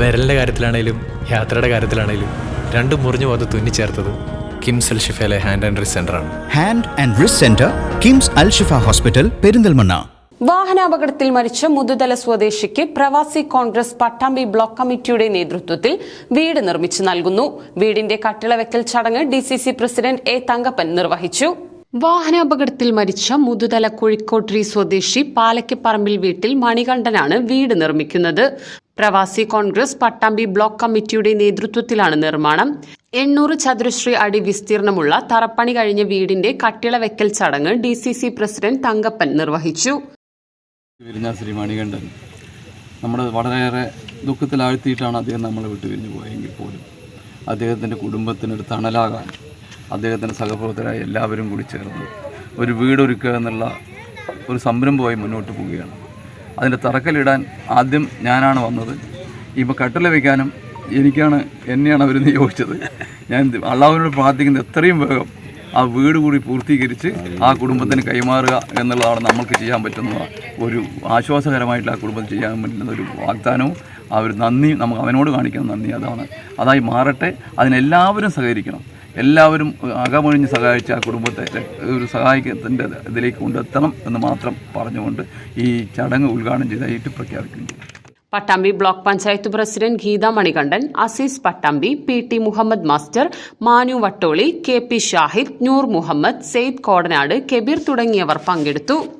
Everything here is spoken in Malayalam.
വിരലിന്റെ കാര്യത്തിലാണേലും യാത്രയുടെ കാര്യത്തിലാണേലും രണ്ടും മുറിഞ്ഞു പോകാതെ തുന്നിച്ചേർത്തത് കിംസ് അൽ ഷിഫയിലെ hand and wrist സെന്ററാണ് hand and wrist centre KIMS Al Shifa hospital Perinthalmanna. വാഹനാപകടത്തിൽ മരിച്ച മുതുതല സ്വദേശിക്ക് പ്രവാസി കോൺഗ്രസ് പട്ടാമ്പി ബ്ലോക്ക് കമ്മിറ്റിയുടെ നേതൃത്വത്തിൽ വീട് നിർമ്മിച്ചു നൽകുന്നു. വീടിന്റെ കട്ടിളവെക്കൽ ചടങ്ങ് D C C president A Thankappan നിർവഹിച്ചു. വാഹനാപകടത്തിൽ മരിച്ച മുതുതല കുഴിക്കോട്രി സ്വദേശി പാലക്കപ്പറമ്പിൽ വീട്ടിൽ മണികണ്ഠനാണ് വീട് നിർമ്മിക്കുന്നത്. പ്രവാസി കോൺഗ്രസ് പട്ടാമ്പി ബ്ലോക്ക് കമ്മിറ്റിയുടെ നേതൃത്വത്തിലാണ് നിർമ്മാണം. എണ്ണൂറ് ചതുരശ്രീ അടി വിസ്തീർണമുള്ള തറപ്പണി കഴിഞ്ഞ വീടിന്റെ കട്ടിള വെക്കൽ ചടങ്ങ് D C C president Thankappan നിർവഹിച്ചു. നമ്മുടെ വളരെയേറെ ദുഃഖത്തിലാഴ്ത്തിയിട്ടാണ് അദ്ദേഹം നമ്മളെ വിട്ടുപിരിഞ്ഞു പോയെങ്കിൽ പോലും അദ്ദേഹത്തിന്റെ കുടുംബത്തിനൊരു തണലാകാൻ അദ്ദേഹത്തിന്റെ സഹപ്രവർത്തകരായ എല്ലാവരും കൂടി ചേർന്ന് ഒരു വീടൊരുക്കുക എന്നുള്ള ഒരു സംരംഭമായി മുന്നോട്ട് പോവുകയാണ്. അതിന്റെ തറക്കല്ലിടാൻ ആദ്യം ഞാനാണ് വന്നത്. ഇപ്പോൾ കട്ടില വയ്ക്കാനും എനിക്കാണ് എന്നെയാണ് അവർ നിയോഗിച്ചത്. ഞാൻ അള്ളാഹുവിനോട് പ്രാർത്ഥിക്കുന്നത് എത്രയും വേഗം ആ വീട് കൂടി പൂർത്തീകരിച്ച് ആ കുടുംബത്തിന് കൈമാറുക എന്നുള്ളതാണ് നമ്മൾക്ക് ചെയ്യാൻ പറ്റുന്ന ഒരു ആശ്വാസകരമായിട്ട് ആ കുടുംബത്തിന് ചെയ്യാൻ പറ്റുന്ന ഒരു വാഗ്ദാനവും ആ ഒരു നന്ദി നമുക്ക് അവനോട് കാണിക്കുന്ന നന്ദി അതാണ്. അതായി മാറട്ടെ. അതിനെല്ലാവരും സഹകരിക്കണം. എല്ലാവരും അകമൊഴിഞ്ഞ് സഹായിച്ച് ആ കുടുംബത്തെ ഒരു സഹായത്തിന്റെ ഇതിലേക്ക് കൊണ്ടെത്തണം എന്ന് മാത്രം പറഞ്ഞുകൊണ്ട് ഈ ചടങ്ങ് ഉദ്ഘാടനം ചെയ്തായിട്ട് പ്രഖ്യാപിക്കുന്നു Pattambi block panchayat president Geetha Manikandan Azeez Pattambi P T Muhammad master Manu Vattoli K P Shahid Noor Muhammad Sayed Kodanad Kabeer തുടങ്ങിയവർ പങ്കെടുത്തു.